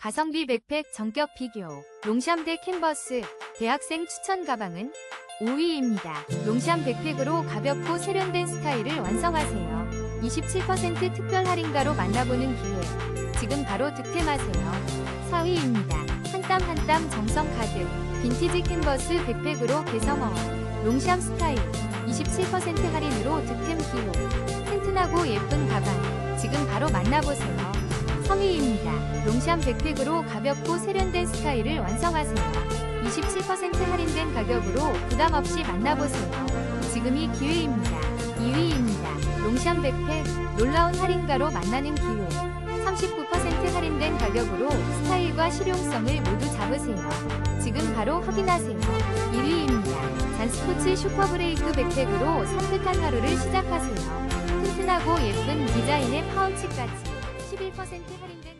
가성비 백팩 전격 비교. 롱샴대 캔버스 대학생 추천 가방은 5위입니다. 롱샴 백팩으로 가볍고 세련된 스타일을 완성하세요. 27% 특별 할인가로 만나보는 기회. 지금 바로 득템하세요. 4위입니다. 한 땀 한 땀 정성 가득. 빈티지 캔버스 백팩으로 개성어. 롱샴 스타일. 27% 할인으로 득템 기호. 튼튼하고 예쁜 가방. 지금 바로 만나보세요. 3위입니다. 롱샴 백팩으로 가볍고 세련된 스타일을 완성하세요. 27% 할인된 가격으로 부담 없이 만나보세요. 지금이 기회입니다. 2위입니다. 롱샴 백팩 놀라운 할인가로 만나는 기회. 39% 할인된 가격으로 스타일과 실용성을 모두 잡으세요. 지금 바로 확인하세요. 1위입니다. 잔스포츠 슈퍼브레이크 백팩으로 산뜻한 하루를 시작하세요. 튼튼하고 예쁜 디자인의 파우치까지 11% 할인된